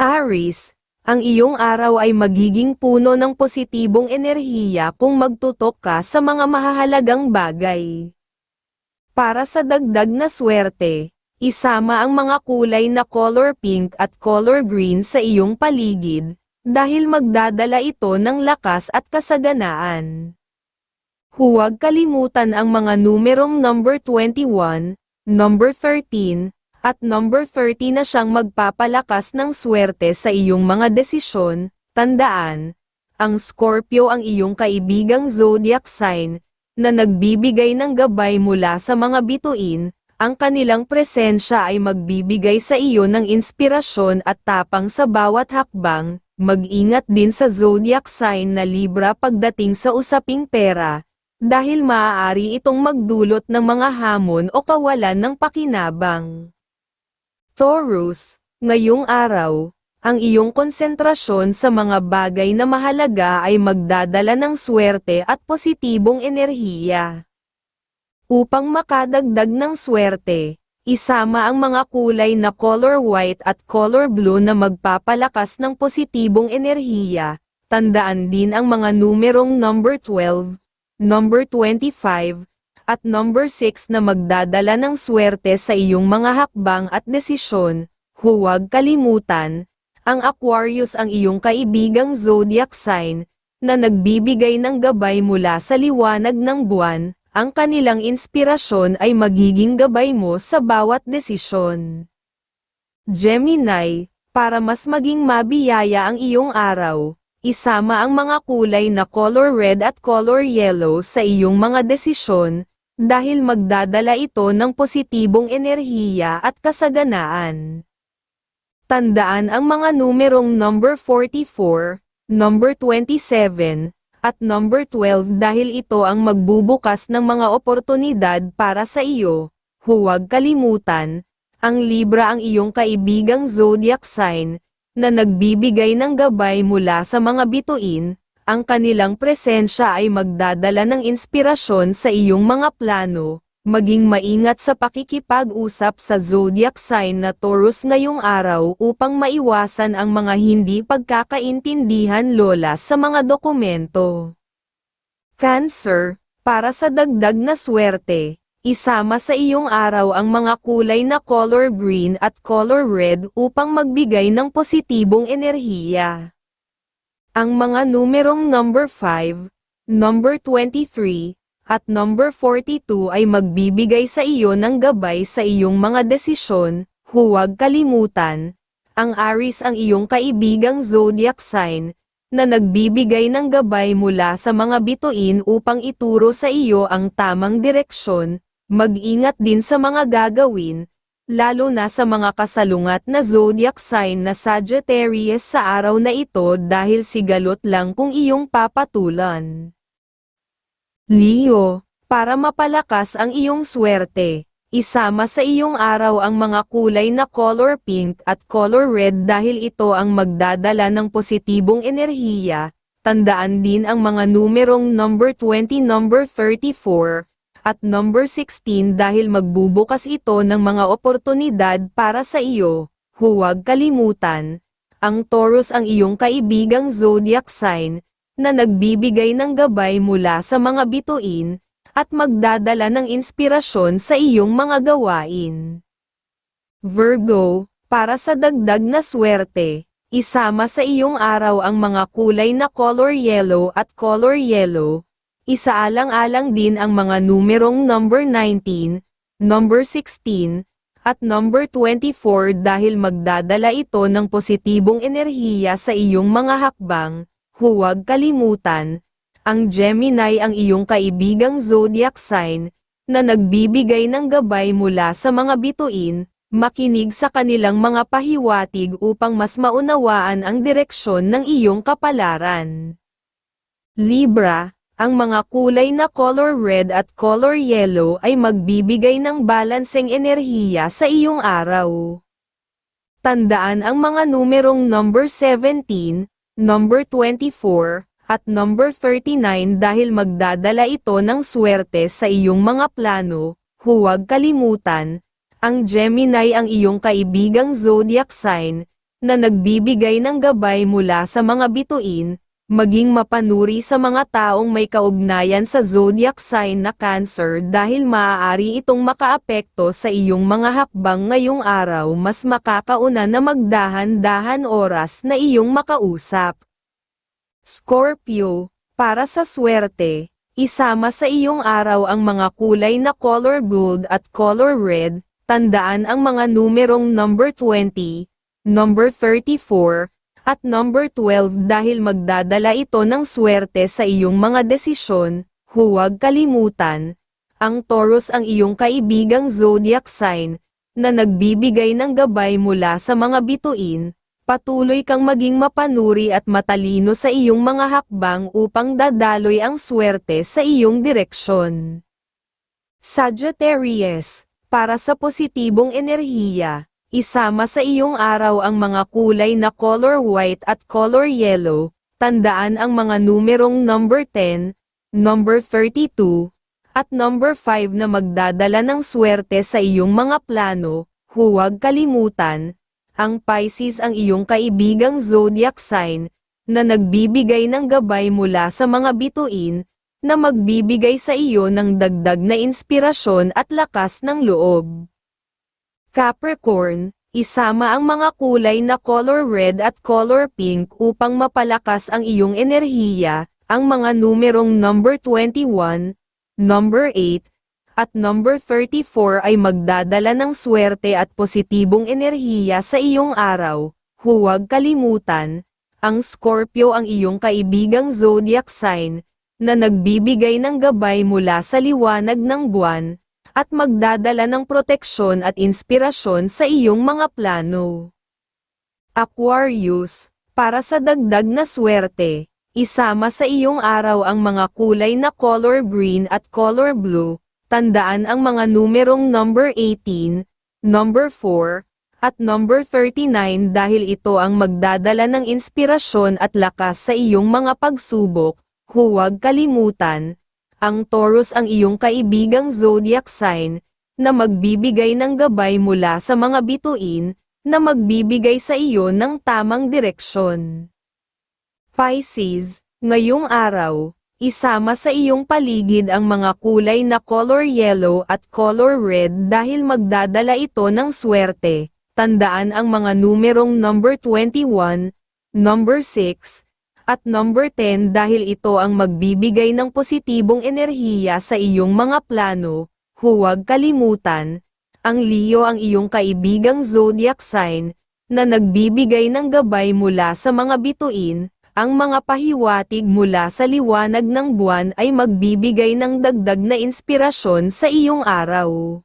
Aris, ang iyong araw ay magiging puno ng positibong enerhiya kung magtutok ka sa mga mahahalagang bagay. Para sa dagdag na swerte, isama ang mga kulay na color pink at color green sa iyong paligid, dahil magdadala ito ng lakas at kasaganaan. Huwag kalimutan ang mga numerong number 21, number 13, at number 30 na siyang magpapalakas ng swerte sa iyong mga desisyon, tandaan, ang Scorpio ang iyong kaibigang zodiac sign, na nagbibigay ng gabay mula sa mga bituin, ang kanilang presensya ay magbibigay sa iyo ng inspirasyon at tapang sa bawat hakbang, mag-ingat din sa zodiac sign na Libra pagdating sa usaping pera, dahil maaari itong magdulot ng mga hamon o kawalan ng pakinabang. Taurus, ngayong araw, ang iyong konsentrasyon sa mga bagay na mahalaga ay magdadala ng swerte at positibong enerhiya. Upang makadagdag ng swerte, isama ang mga kulay na color white at color blue na magpapalakas ng positibong enerhiya. Tandaan din ang mga numerong number 12, number 25, at number 6 na magdadala ng swerte sa iyong mga hakbang at desisyon. Huwag kalimutan, ang Aquarius ang iyong kaibigang zodiac sign, na nagbibigay ng gabay mula sa liwanag ng buwan, ang kanilang inspirasyon ay magiging gabay mo sa bawat desisyon. Gemini, para mas maging mabiyaya ang iyong araw, isama ang mga kulay na color red at color yellow sa iyong mga desisyon, dahil magdadala ito ng positibong enerhiya at kasaganaan. Tandaan ang mga numerong number 44, number 27, at number 12 dahil ito ang magbubukas ng mga oportunidad para sa iyo. Huwag kalimutan, ang Libra ang iyong kaibigang zodiac sign, na nagbibigay ng gabay mula sa mga bituin, ang kanilang presensya ay magdadala ng inspirasyon sa iyong mga plano, maging maingat sa pakikipag-usap sa zodiac sign na Taurus ngayong araw upang maiwasan ang mga hindi pagkakaintindihan lola sa mga dokumento. Cancer, para sa dagdag na swerte, Isama sa iyong araw ang mga kulay na color green at color red upang magbigay ng positibong enerhiya. Ang mga numerong number 5, number 23, at number 42 ay magbibigay sa iyo ng gabay sa iyong mga desisyon, huwag kalimutan, ang Aries ang iyong kaibigang zodiac sign, na nagbibigay ng gabay mula sa mga bituin upang ituro sa iyo ang tamang direksyon, Mag-ingat din sa mga gagawin, lalo na sa mga kasalungat na zodiac sign na Sagittarius sa araw na ito dahil sigalot lang kung iyong papatulan. Leo, para mapalakas ang iyong swerte, isama sa iyong araw ang mga kulay na color pink at color red dahil ito ang magdadala ng positibong enerhiya, tandaan din ang mga numerong number 20 number 34, at number 16 dahil magbubukas ito ng mga oportunidad para sa iyo, huwag kalimutan, ang Taurus ang iyong kaibigang zodiac sign, na nagbibigay ng gabay mula sa mga bituin, at magdadala ng inspirasyon sa iyong mga gawain. Virgo, para sa dagdag na swerte, isama sa iyong araw ang mga kulay na color yellow at color yellow, Isaalang-alang din ang mga numerong number 19, number 16, at number 24 dahil magdadala ito ng positibong enerhiya sa iyong mga hakbang, huwag kalimutan, ang Gemini ang iyong kaibigang zodiac sign, na nagbibigay ng gabay mula sa mga bituin, makinig sa kanilang mga pahiwatig upang mas maunawaan ang direksyon ng iyong kapalaran. Libra, ang mga kulay na color red at color yellow ay magbibigay ng balanseng enerhiya sa iyong araw. Tandaan ang mga numerong number 17, number 24, at number 39 dahil magdadala ito ng swerte sa iyong mga plano, huwag kalimutan, ang Gemini ang iyong kaibigang zodiac sign, na nagbibigay ng gabay mula sa mga bituin, maging mapanuri sa mga taong may kaugnayan sa zodiac sign na Cancer dahil maaari itong makaapekto sa iyong mga hakbang ngayong araw mas makakauna na magdahan-dahan oras na iyong makausap. Scorpio, para sa swerte, isama sa iyong araw ang mga kulay na color gold at color red, tandaan ang mga numerong number 20, number 34, at number 12 dahil magdadala ito ng swerte sa iyong mga desisyon, huwag kalimutan. Ang Taurus ang iyong kaibigang zodiac sign, na nagbibigay ng gabay mula sa mga bituin, patuloy kang maging mapanuri at matalino sa iyong mga hakbang upang dadaloy ang swerte sa iyong direksyon. Sagittarius, para sa positibong enerhiya, Isama sa iyong araw ang mga kulay na color white at color yellow, tandaan ang mga numerong number 10, number 32, at number 5 na magdadala ng swerte sa iyong mga plano, huwag kalimutan, ang Pisces ang iyong kaibigang zodiac sign, na nagbibigay ng gabay mula sa mga bituin, na magbibigay sa iyo ng dagdag na inspirasyon at lakas ng loob. Capricorn, isama ang mga kulay na color red at color pink upang mapalakas ang iyong enerhiya, ang mga numerong number 21, number 8, at number 34 ay magdadala ng swerte at positibong enerhiya sa iyong araw. Huwag kalimutan, ang Scorpio ang iyong kaibigang zodiac sign, na nagbibigay ng gabay mula sa liwanag ng buwan, at magdadala ng proteksyon at inspirasyon sa iyong mga plano. Aquarius, para sa dagdag na swerte, isama sa iyong araw ang mga kulay na color green at color blue, tandaan ang mga numerong number 18, number 4, at number 39 dahil ito ang magdadala ng inspirasyon at lakas sa iyong mga pagsubok, huwag kalimutan, ang Taurus ang iyong kaibigang zodiac sign, na magbibigay ng gabay mula sa mga bituin, na magbibigay sa iyo ng tamang direksyon. Pisces, ngayong araw, isama sa iyong paligid ang mga kulay na color yellow at color red dahil magdadala ito ng swerte. Tandaan ang mga numerong number 21, number 6, at number 10 dahil ito ang magbibigay ng positibong enerhiya sa iyong mga plano, huwag kalimutan, ang Leo ang iyong kaibigang zodiac sign, na nagbibigay ng gabay mula sa mga bituin, ang mga pahiwatig mula sa liwanag ng buwan ay magbibigay ng dagdag na inspirasyon sa iyong araw.